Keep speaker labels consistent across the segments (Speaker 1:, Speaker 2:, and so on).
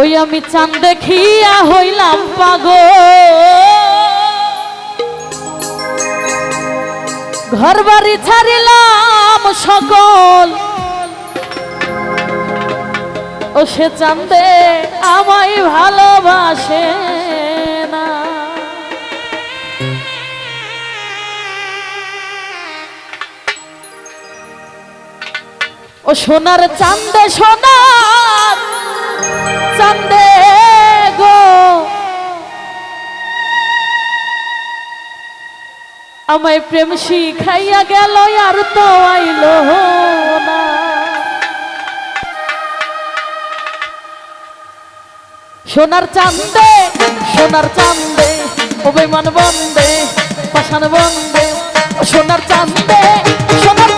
Speaker 1: ওই আমি চান দেখিয়া হইলাম পাগ ঘর বাড়ি ছাড়িলাম সকল। ও সে চান্দে আমায় ভালোবাসে না। ও সোনার চান্দে সোনা সন্দে আমায় প্রেম শিখাইয়া গেল, আর তো আইল সোনার চান্দে সোনার চান্দে, অভিমান বন্দে পাশান বন্দে। সোনার চান্দে, সোনার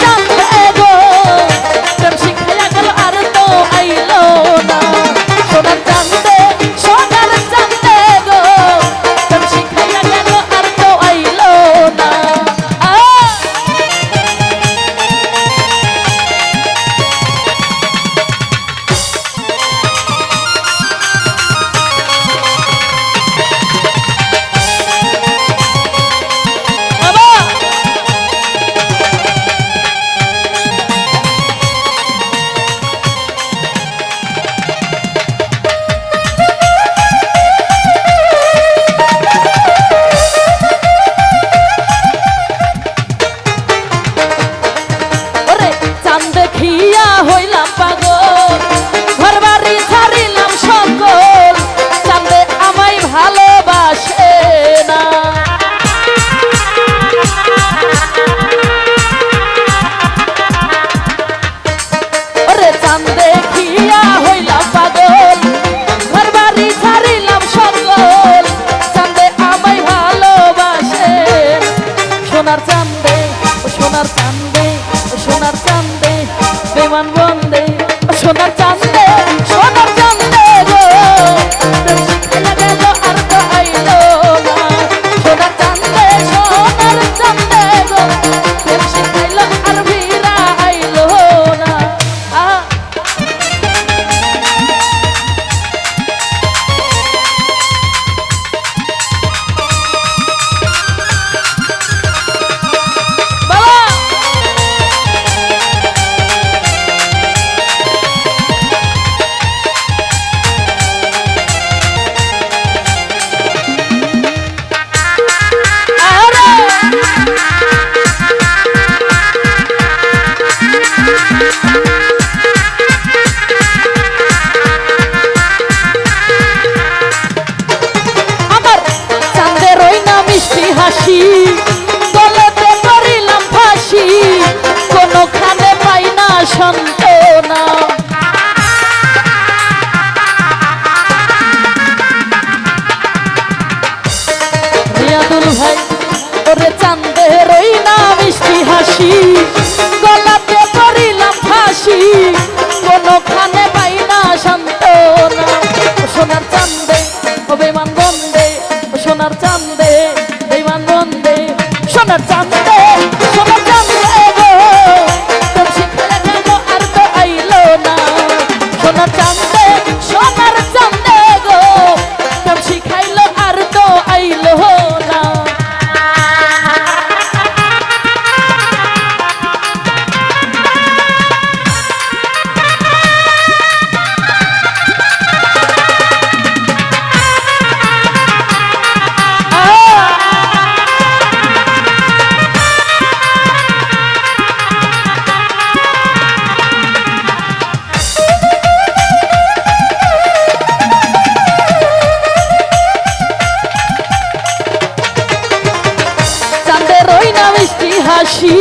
Speaker 1: হাসি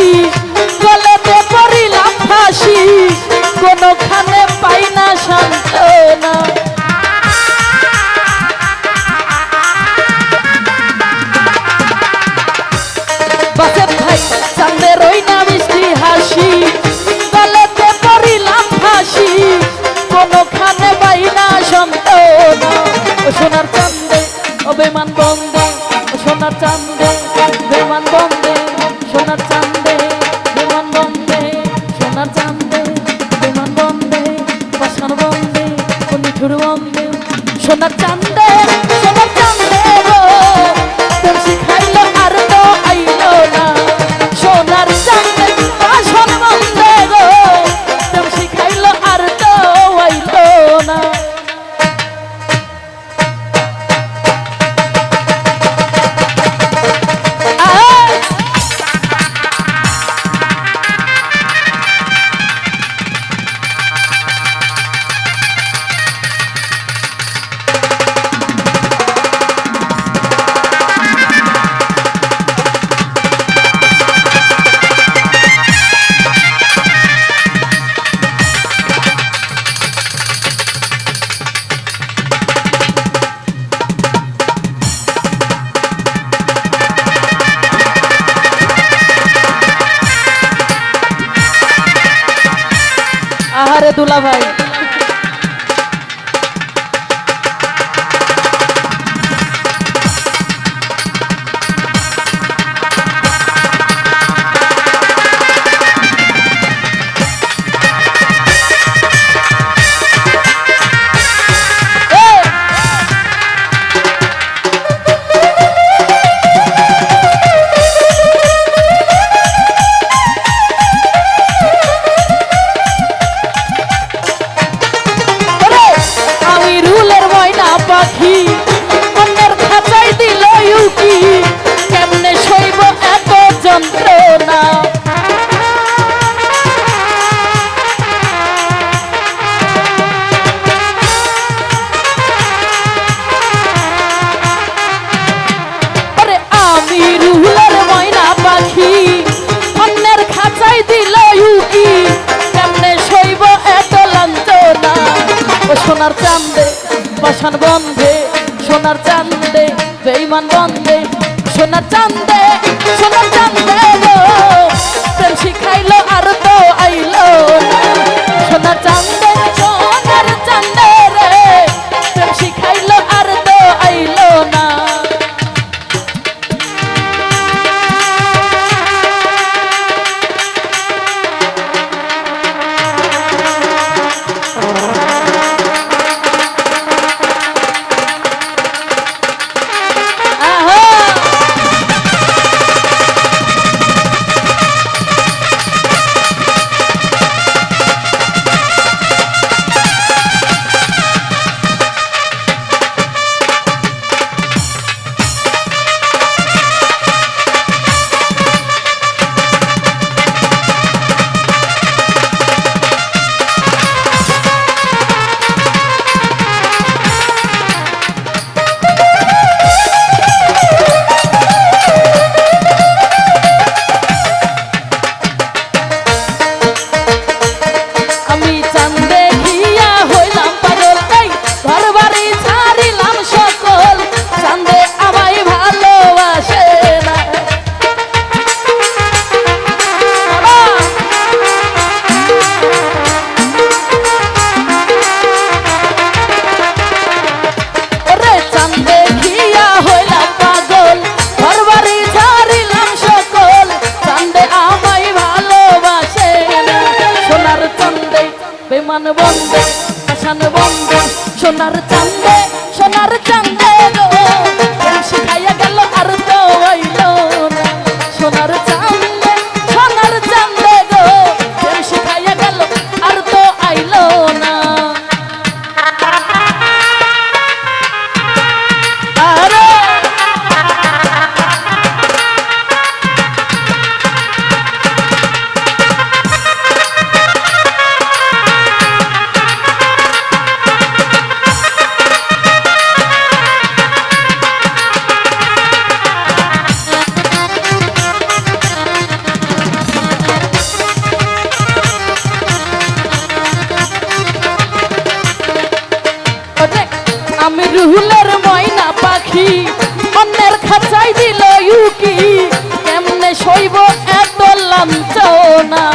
Speaker 1: গলাতে পড়িলাম ফাঁসি কোনোখানে পাই না সান্ত্বনা। tudo lá vai. man bondage হুলের ময়না পাখি, অন্যের খাঁচাই দিল ইউকি। কেমনে শৈব এত লাঞ্চনা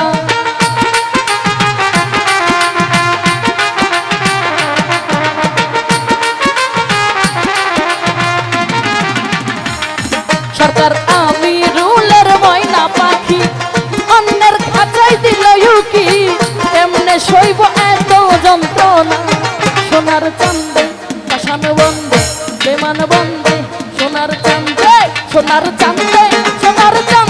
Speaker 1: সরকার আমি রুলের ময়না পাখি, অন্যের খাঁচাই দিল ইউকি। কেমনে শৈব এত যন্ত্রণা? সোনার চান বিমান বন্দে সোনার চান্দে সোনার চান্দে সোনার চান্দে